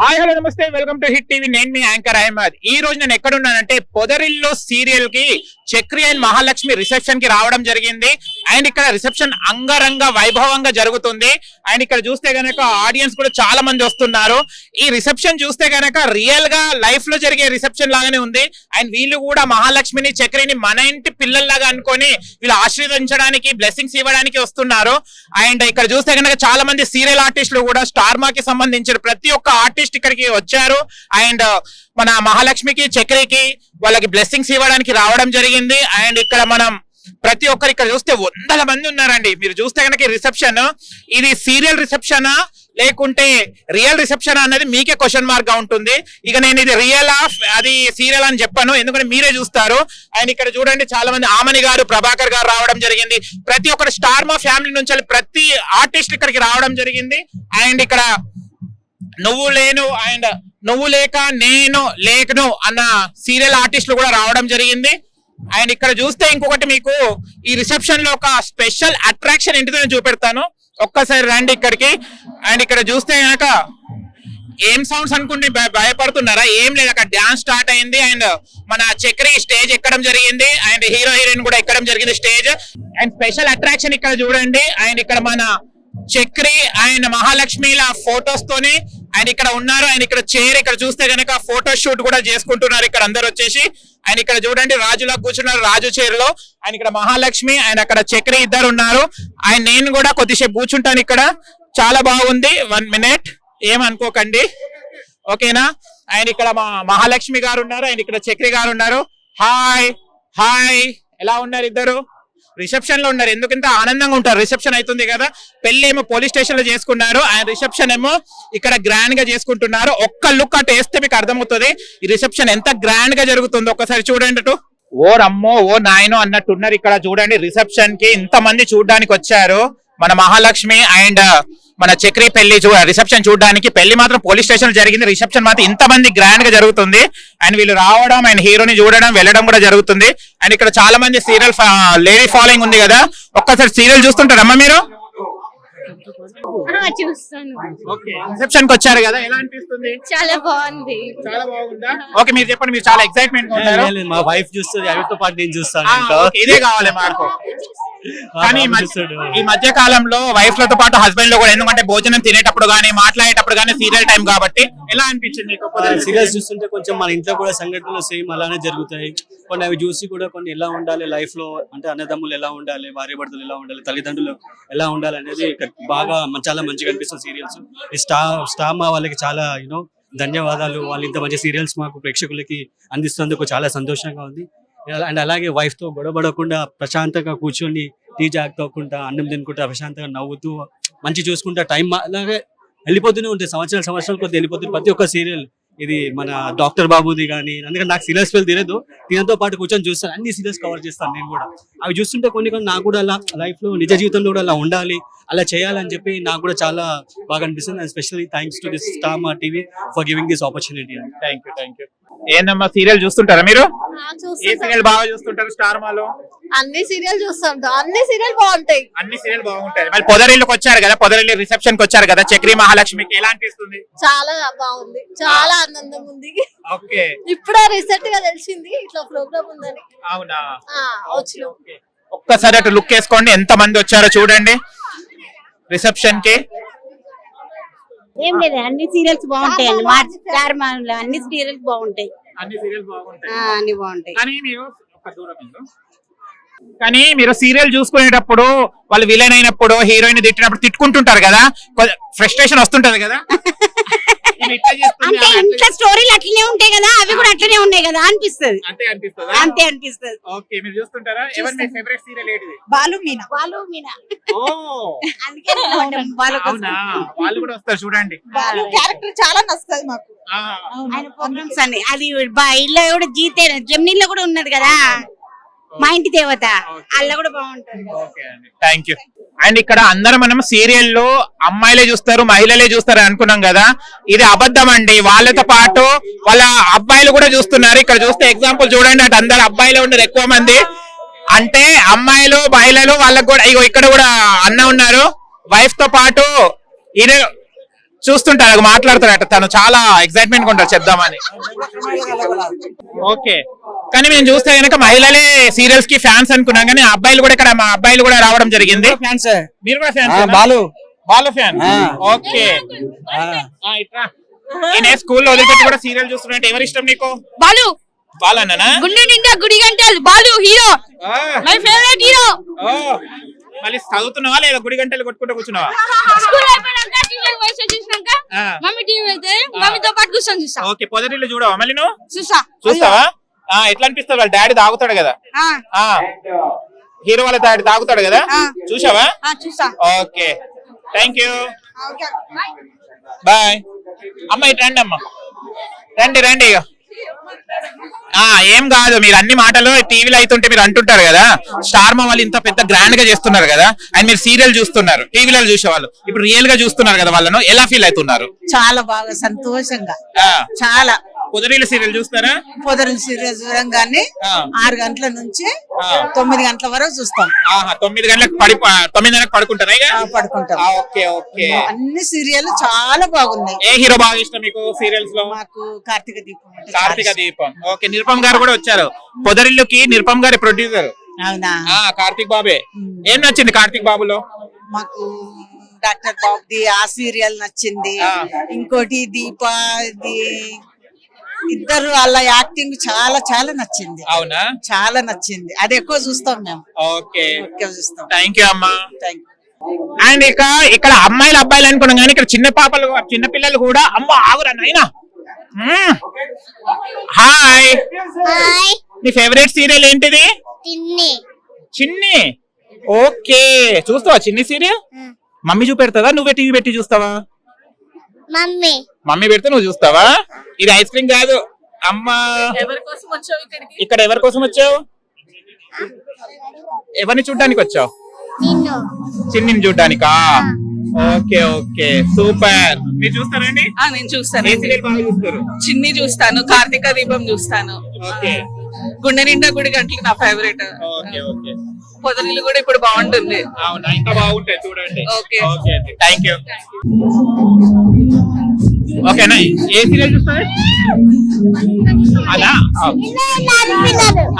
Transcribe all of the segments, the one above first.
Hi hello నమస్తే. Welcome to hit TV. నేను మీ యాంకర్ అహ్మద్. ఈ రోజు నేను ఎక్కడున్నానంటే పొదరిల్లో సీరియల్కి చక్రి అండ్ మహాలక్ష్మి రిసెప్షన్కి రావడం జరిగింది. అండ్ ఇక్కడ రిసెప్షన్ అంగరంగ వైభవంగా జరుగుతుంది. అండ్ ఇక్కడ చూస్తే గనక ఆడియన్స్ కూడా చాలా మంది వస్తున్నారు. ఈ రిసెప్షన్ చూస్తే గనక రియల్గా లైఫ్లో జరిగే రిసెప్షన్ లాగానే ఉంది. అండ్ వీళ్ళు కూడా మహాలక్ష్మిని చక్రిని మన ఇంటి పిల్లల్లాగా అనుకొని వీళ్ళు ఆశీర్వదించడానికి బ్లెస్సింగ్స్ ఇవ్వడానికి వస్తున్నారు. అండ్ ఇక్కడ చూస్తే కనుక చాలా మంది సీరియల్ ఆర్టిస్టులు కూడా స్టార్మా కి సంబంధించిన ప్రతి ఒక్క ఆర్టిస్ట్ ఇక్కడికి వచ్చారు. అండ్ uh, మన మహాలక్ష్మికి చక్రికి వాళ్ళకి బ్లెస్సింగ్స్ ఇవ్వడానికి రావడం జరిగింది. అండ్ ఇక్కడ మనం ప్రతి ఒక్కరు ఇక్కడ చూస్తే వందల మంది ఉన్నారండి. మీరు చూస్తే కనుక రిసెప్షన్ ఇది సీరియల్ రిసెప్షనా లేకుంటే రియల్ రిసెప్షన్ అనేది మీకే క్వశ్చన్ మార్క్గా ఉంటుంది. ఇక నేను ఇది రియల్ ఆఫ్ అది సీరియల్ అని చెప్పాను. ఎందుకంటే మీరే చూస్తారు. అండ్ ఇక్కడ చూడండి చాలా మంది ఆమని గారు ప్రభాకర్ గారు రావడం జరిగింది. ప్రతి ఒక్కరు స్టార్ మా ఫ్యామిలీ నుంచి ప్రతి ఆర్టిస్ట్ ఇక్కడికి రావడం జరిగింది. అండ్ ఇక్కడ నువ్వు లేను అండ్ నువ్వు లేక నేను లేకను అన్న సీరియల్ ఆర్టిస్టులు కూడా రావడం జరిగింది. అండ్ ఇక్కడ చూస్తే ఇంకొకటి మీకు ఈ రిసెప్షన్లో ఒక స్పెషల్ అట్రాక్షన్ ఏంటిదో నేను చూపెడతాను. ఒక్కసారి రండి ఇక్కడికి. అండ్ ఇక్కడ చూస్తే కనుక ఏం సౌండ్స్ అనుకుంటే భయ- భయపడుతున్నారా? ఏం లేదు అక్కడ డాన్స్ స్టార్ట్ అయింది. అండ్ మన చక్రి స్టేజ్ ఎక్కడం జరిగింది. అండ్ హీరో హీరోయిన్ కూడా ఎక్కడం జరిగింది స్టేజ్ అండ్ స్పెషల్ అట్రాక్షన్ ఇక్కడ చూడండి. అండ్ ఇక్కడ మన చక్రి అండ్ మహాలక్ష్మిల ఫొటోస్ తోని ఆయన ఇక్కడ ఉన్నారు ఆయన ఇక్కడ చైర్ ఇక్కడ చూస్తే కనుక ఫోటో షూట్ కూడా చేసుకుంటున్నారు ఇక్కడ అందరు వచ్చేసి. ఆయన ఇక్కడ చూడండి రాజులా కూర్చున్నారు రాజు చైర్లో ఆయన ఇక్కడ మహాలక్ష్మి ఆయన అక్కడ చక్రి ఇద్దరు ఉన్నారు. ఆయన నేను కూడా కొద్దిసేపు కూర్చుంటాను ఇక్కడ. చాలా బాగుంది. వన్ మినిట్ ఏమనుకోకండి ఓకేనా? ఆయన ఇక్కడ మా మహాలక్ష్మి గారు ఉన్నారు ఆయన ఇక్కడ చక్రి గారు ఉన్నారు. హాయ్ హాయ్ ఎలా ఉన్నారు ఇద్దరు? రిసెప్షన్లో ఉన్నారు. ఎందుకు ఆనందంగా ఉంటారు? రిసెప్షన్ అవుతుంది కదా. పెళ్ళి ఏమో పోలీస్ స్టేషన్లో చేసుకున్నారు. ఆయన రిసెప్షన్ ఏమో ఇక్కడ గ్రాండ్గా చేసుకుంటున్నారు. ఒక్క లుక్ అటు వేస్తే మీకు అర్థమవుతుంది. ఈ రిసెప్షన్ ఎంత గ్రాండ్గా జరుగుతుందో ఒక్కసారి చూడండి అటు. ఓ రమ్మో ఓ నాయనో అన్నట్టు ఉన్నారు ఇక్కడ చూడండి. రిసెప్షన్కి ఇంత మంది చూడడానికి వచ్చారు. మన మహాలక్ష్మి అండ్ మన చక్రి పెళ్ళి చూ రిసెప్షన్ చూడడానికి పెళ్ళి మాత్రం పోలీస్ స్టేషన్ జరిగింది. రిసెప్షన్ మాత్రం ఇంత మంది గ్రాండ్గా జరుగుతుంది. అండ్ వీళ్ళు రావడం అండ్ హీరోని చూడడం వెళ్ళడం కూడా జరుగుతుంది. అండ్ ఇక్కడ చాలా మంది సీరియల్ లేడీ ఫాలోయింగ్ ఉంది కదా. ఒక్కసారి సీరియల్ చూస్తుంటారమ్మా మీరు? రిసెప్షన్కి వచ్చారు కదా. ఎలా అనిపిస్తుంది? చాలా బాగుంది. చాలా బాగుందా? ఓకే మీరు చెప్పండి. మీరు చాలా ఎక్సైట్మెంట్ మా వైఫ్ చూస్తుంది. ఆవిడతో పాటు నేను చూస్తాను ఇదే కావాలి మాకు కానీ ఈ మధ్య- కాలంలో వైఫ్లతో పాటు హస్బెండ్లో కూడా ఎందుకంటే భోజనం తినేటప్పుడు గానీ మాట్లాడేటప్పుడు గానీ సీరియల్ టైం కాబట్టి ఎలా అనిపించింది మీకు సీరియల్స్ చూస్తుంటే కొంచెం మన ఇంట్లో కూడా సంఘటనలు సేమ్ అలానే జరుగుతాయి. కొన్ని అవి చూసి కూడా కొన్ని ఎలా ఉండాలి లైఫ్లో అంటే అన్నదమ్ములు ఎలా ఉండాలి భార్య భర్తలు ఎలా ఉండాలి తల్లిదండ్రులు ఎలా ఉండాలి అనేది బాగా చాలా మంచిగా అనిపిస్తుంది సీరియల్స్ ఈ స్టా స్టార్ మా వాళ్ళకి చాలా యూనో ధన్యవాదాలు. వాళ్ళు ఇంత మంచి సీరియల్స్ మాకు ప్రేక్షకులకి అందిస్తున్నందుకు చాలా సంతోషంగా ఉంది. అండ్ అలాగే వైఫ్తో గొడవపడకుండా ప్రశాంతంగా కూర్చొని టీ తాగకుండా అన్నం తినుకుంటా ప్రశాంతంగా నవ్వుతూ మంచి చూసుకుంటా టైం అలాగే వెళ్ళిపోతూనే ఉంటాయి. సంవత్సరాల సంవత్సరాలు కొద్ది వెళ్ళిపోతుంది. ప్రతి ఒక్క సీరియల్ ఇది మన డాక్టర్ బాబుది కానీ అందుకని నాకు సీరియల్స్ పేరు తెలియదు. దీనితో పాటు కూర్చొని చూస్తాను. అన్ని సీరియల్స్ కవర్ చేస్తాను నేను కూడా. అవి చూస్తుంటే కొన్ని కొన్ని నాకు కూడా అలా లైఫ్లో నిజ జీవితంలో కూడా అలా ఉండాలి. అలా చేయాలని చెప్పి నాకు కూడా చాలా బాగా అనిపిస్తుంది. And specially thanks to this Star Maa TV for giving this opportunity thank you thank you ఏందమ్మా సీరియల్ చూస్తుంటారా మీరు? ఏ సీరియల్ బాగా చూస్తుంటారు స్టార్ మాలో? అన్ని సీరియల్ చూస్తాం. అన్ని సీరియల్ బాగుంటాయి. అన్ని సీరియల్ బాగుంటాయి. మరి పొదరిల్లుకి వచ్చారు కదా పొదరిల్లు రిసెప్షన్కి వచ్చారు కదా చక్రి మహాలక్ష్మికి ఎలా అనిపిస్తుంది చాలా బాగుంది. చాలా ఆనందం ఉంది. ఓకే. ఇప్పుడే రీసెంట్గా తెలిసింది ఇట్లా ప్రోగ్రామ్ ఉందని. అవునా? ఆ, వచ్చినాం. ఒక్కసారి అటు లుక్ వేసుకోండి ఎంత మంది వచ్చారో చూడండి. రిసెప్షన్కి. ఏం లేదు అన్ని సీరియల్స్ బాగుంటాయండి మా చార్మాన్లో అన్ని సీరియల్స్ బాగుంటాయి. అన్ని సీరియల్స్ బాగుంటాయి. ఆ, అన్ని బాగుంటాయి. కానీ మీరు ఒక దూరం వెళ్ళు. కానీ మీరు సీరియల్ చూసుకునేటప్పుడు వాళ్ళు విలన్ అయినప్పుడు హీరోయిన్ తిట్టినప్పుడు తిట్టుకుంటుంటారు కదా. ఫ్రస్ట్రేషన్ వస్తుంటది కదా. అంటే ఇంట్లో స్టోరీలు అట్లనే ఉంటాయి కదా అవి కూడా అట్లనే ఉన్నాయి కదా అనిపిస్తుంది. అంతే అనిపిస్తుందా? అంతే అనిపిస్తుంది. ఓకే మీరు చూస్తుంటారా? ఎవరు మీ ఫేవరెట్ సీరియల్ ఏంటిది? బాలు మీనా. బాలు మీనా. ఓ. అందుకే బాలు వాళ్ళు కూడా వస్తారు చూడండి. బాలు క్యారెక్టర్ చాలా నచ్చుతుంది మాకు. ఆ, ఆయన ప్రోగ్రామ్స్ అన్ని అది కూడా జీతే జమ్నీలో కూడా ఉన్నది కదా. మా ఇంటి దేవత. అల్ల కూడా బాగుంటుంది. థ్యాంక్ యూ అండ్ ఇక్కడ అందరం మనం సీరియల్లో అమ్మాయిలే చూస్తారు మహిళలే చూస్తారు అనుకున్నాం కదా. ఇది అబద్ధం అండి. వాళ్ళతో పాటు వాళ్ళ అబ్బాయిలు కూడా చూస్తున్నారు. ఇక్కడ చూస్తే ఎగ్జాంపుల్ చూడండి అటు అందరు అబ్బాయిలు ఉన్నారు ఎక్కువ మంది. అంటే అమ్మాయిలు మహిళలు వాళ్ళకు కూడా ఇగో ఇక్కడ కూడా అన్న ఉన్నారు. వైఫ్తో పాటు ఈయన చూస్తుంటారు మాట్లాడుతారట తను చాలా ఎక్సైట్మెంట్గా ఉంటారు చెప్దామని. ఓకే. కానీ మేము చూస్తే గనక మహిళలే సీరియల్స్కి ఫ్యాన్స్ అనుకున్నాం కానీ అబ్బాయిలు కూడా ఇక్కడ మా అబ్బాయిలు కూడా రావడం జరిగింది. ఫ్యాన్స్ మీరు కూడా fans Balu. Balu fan. Okay. నేను స్కూల్లో వదిలిపెట్టి కూడా సీరియల్ చూస్తున్నట్టు ఎవరు ఇష్టం నీకు? బాలు. బాలు అన్ననా? గుండె నిండా గుడి గంటలు Balu hero my favourite hero మళ్ళీ చదువుతున్నావా లేదా గుడి గంటలు కొట్టుకుంటూ కూర్చున్నావా? స్కూల్ అయిపోయినాక. ట్యూషన్ వయసు వచ్చేసినాక ఆ. మమ్మీ టీవీ వెళ్తే మమ్మీతో పాటు కూర్చొని చూసా ఓకే పొదరిల్లు చూడవా మళ్ళీ నువ్వు? చూసా చూస్తావా? ఎట్లా అనిపిస్తుంది? వాళ్ళ డాడీ తాగుతాడు కదా. హీరో వాళ్ళ డాడీ తాగుతాడు కదా. చూసావా? చూసా ఓకే. థ్యాంక్ యూ బాయ్ అమ్మ ఇటు రండి అమ్మ. రండి రండి ఇక. ఆ ఏం కాదు మీరు అన్ని మాటలు టీవీలో అవుతుంటే మీరు అంటుంటారు కదా స్టార్ మా వాళ్ళు ఇంత పెద్ద గ్రాండ్గా చేస్తున్నారు కదా అండ్ మీరు సీరియల్ చూస్తున్నారు టీవీలో చూసేవాళ్ళు. ఇప్పుడు రియల్గా చూస్తున్నారు కదా వాళ్ళను ఎలా ఫీల్ అవుతున్నారు? చాలా బాగా సంతోషంగా. చాలా. కుదిరీల సీరియల్ చూస్తారా? పొదరం సీరియల్ చూడంగానే. ఆరు గంటల నుంచి. తొమ్మిది గంటల వరకు చూస్తాం. తొమ్మిది గంటలకు పడి తొమ్మిది గంటలకు పడుకుంటారా పడుకుంటాం. Okay okay. అన్ని సీరియల్ చాలా బాగున్నాయి. ఏ హీరో బాగా ఇష్టం మీకు సీరియల్స్లో మాకు కార్తీక దీపం కార్తీక. దీపం. ఓకే నిరుపమ్ గారు కూడా వచ్చారు. పొదరిల్లుకి నిరుపమ్ గారి ప్రొడ్యూసర్ అవునా? కార్తీక్ బాబే. ఏం నచ్చింది కార్తీక్ బాబులో? మాకు డాక్టర్ బాబుది ఆ సీరియల్ నచ్చింది. ఇంకోటి దీప ఇద్దరు వాళ్ళ యాక్టింగ్ చాలా చాలా నచ్చింది. అవునా? చాలా నచ్చింది. అది ఎక్కువ చూస్తాం మేము. ఓకే. ఎక్కువ చూస్తాం. థ్యాంక్ యూ అమ్మా. థ్యాంక్ అండ్ ఇక ఇక్కడ అమ్మాయిలు అబ్బాయిలు అనుకున్నాం కానీ ఇక్కడ చిన్న పాపలు చిన్న పిల్లలు కూడా అమ్మ ఆగురా నాయనా. హాయ్. హాయ్. నీ ఫేవరెట్ సీరియల్ ఏంటిది? చిన్ని. ఓకే. చూస్తావా చిన్ని సీరియల్? మమ్మీ చూపెడతావా నువ్వే టీవీ పెట్టి చూస్తావా? మమ్మీ. మమ్మీ పెడితే నువ్వు చూస్తావా? ఇది ఐస్ క్రీమ్ కాదు. అమ్మా. ఇక్కడ ఎవరి కోసం వచ్చావు? ఎవరిని చూడ్డానికి వచ్చావు? నిన్ను. చిన్నిని చూడ్డానికా? Okay okay. సూపర్. మీరు చూస్తారండి? ఆ, నేను చూస్తాను చిన్ని చూస్తాను కార్తీక దీపం చూస్తాను. ఓకే. గుండె నిండా గుడి గంటలు నా ఫేవరెట్ ఓకే ఓకే. పొదరిల్లు కూడా ఇప్పుడు బాగుంటుంది. అవునా ఇంకా బాగుంటాయి చూడండి. ఓకే. ఓకే అండి. థ్యాంక్ యూ ఓకేనా? ఏ సీరియల్ చూస్తారు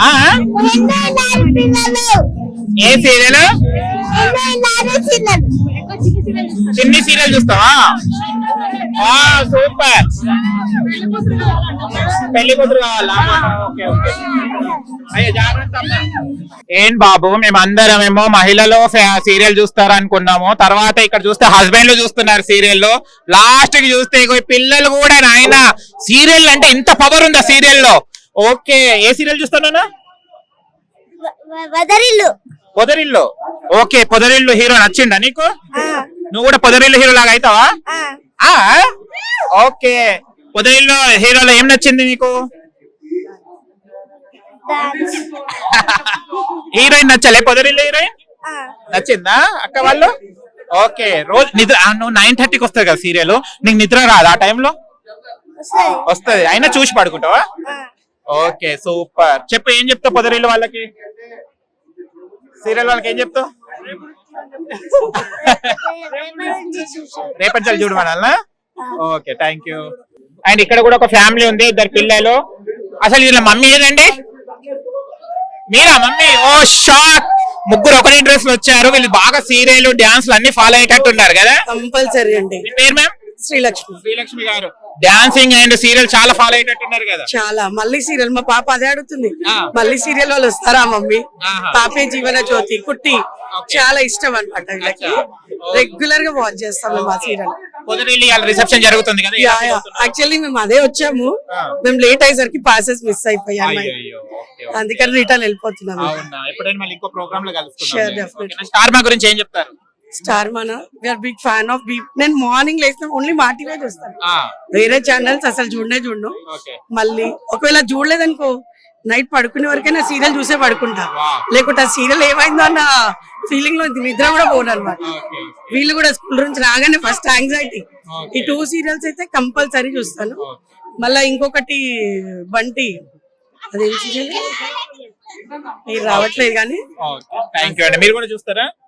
ఆ? ఏ సీరియల్? చిన్ని సీరియల్ చూస్తావా? సూపర్. పెళ్ళి కూతురు కావాలా? Okay okay. అయ్యో జాగ్రత్త అమ్మా. ఏం బాబు మేము అందరం ఏమో మహిళలు సీరియల్ చూస్తారు అనుకున్నాము తర్వాత ఇక్కడ చూస్తే హస్బెండ్లు చూస్తున్నారు సీరియల్ లాస్ట్కి చూస్తే పిల్లలు కూడా నాయన సీరియల్ అంటే ఇంత పవర్ ఉందా సీరియల్లో ఓకే ఏ సీరియల్ చూస్తున్నానా పొదరిల్లు. ఓకే పొదరిల్లు హీరో నచ్చిందా నీకు? నువ్వు కూడా పొదరిల్లు హీరో లాగా అవుతావా? ఆ? ఓకే. పొదరిల్లు హీరోలో ఏం నచ్చింది నీకు హీరోయిన్ నచ్చలే పొదరిల్లు హీరోయిన్? నచ్చిందా అక్క వాళ్ళు? ఓకే. రోజు నిద్ర నువ్వు నైన్ థర్టీకి వస్తుంది కదా సీరియల్. నీకు నిద్ర రాదు ఆ టైంలో? వస్తది. అయినా చూసి పడుకుంటావా? Okay super. చెప్పు ఏం చెప్తావు పొదరిల్లు వాళ్ళకి? సీరియల్ వాళ్ళకి ఏం చెప్తావు? రేపటి చాలు చూడమనాలనా ఓకే థ్యాంక్ యూ అండ్ ఇక్కడ కూడా ఒక ఫ్యామిలీ ఉంది ఇద్దరు పిల్లలు. అసలు వీళ్ళ మమ్మీ ఏదండి? మీరా మమ్మీ? ఓ షాక్ ముగ్గురు ఒకటే డ్రెస్లో వచ్చారు. వీళ్ళు బాగా సీరియల్ డాన్స్లు అన్ని ఫాలో అయ్యేటట్టు ఉన్నారు కదా. కంపల్సరీ అండి. మీ పేరు మ్యామ్ శ్రీలక్ష్మి శ్రీలక్ష్మి గారు డాన్సింగ్ అండ్ సీరియల్ చాలా ఫాలో అయ్యేటట్టు ఉన్నారు కదా చాలా మళ్ళీ సీరియల్ మా పాప అదే అడుగుతుంది. మళ్ళీ సీరియల్ వాళ్ళు వస్తారా మమ్మీ. పాపే జీవన జ్యోతి కుట్టి. చాలా ఇష్టం అనమాట వీళ్ళకి. రెగ్యులర్గా వాచ్ చేస్తాం మేము ఆ సీరియల్ రిసెప్షన్ జరుగుతుంది కదా? యాక్చువల్లీ మేము అదే వచ్చాము. మేము లేట్ అయ్యేసరికి పాసెస్ మిస్ అయిపోయాం అయ్యయ్యో, okay, okay. అందుకని రిటర్న్ వెళ్ళిపోతున్నాము. స్టార్ మా గురించి ఏం చెప్తారు స్టార్ మన. We are big fan of B నేను మార్నింగ్ లేసిన ఓన్లీ మా టీవీ చూస్తాను వేరే ఛానల్స్ అసలు చూడనే చూడను. మళ్ళీ ఒకవేళ చూడలేదనుకో నైట్ పడుకునే వరకైనా సీరియల్ చూసే పడుకుంటా. లేకుంటే ఆ సీరియల్ ఏమైందో అన్న ఫీలింగ్లో నిద్ర కూడా పోను అనమాట వీళ్ళు కూడా స్కూల్ నుంచి రాగానే ఫస్ట్ యాంగ్జైటీ. ఈ టూ సీరియల్స్ అయితే కంపల్సరీ చూస్తాను. మళ్ళా ఇంకొకటి బంటి. అదేం సీరియల్ మీరు రావట్లేదు కానీ. థ్యాంక్ యూ అండి. మీరు కూడా చూస్తారా?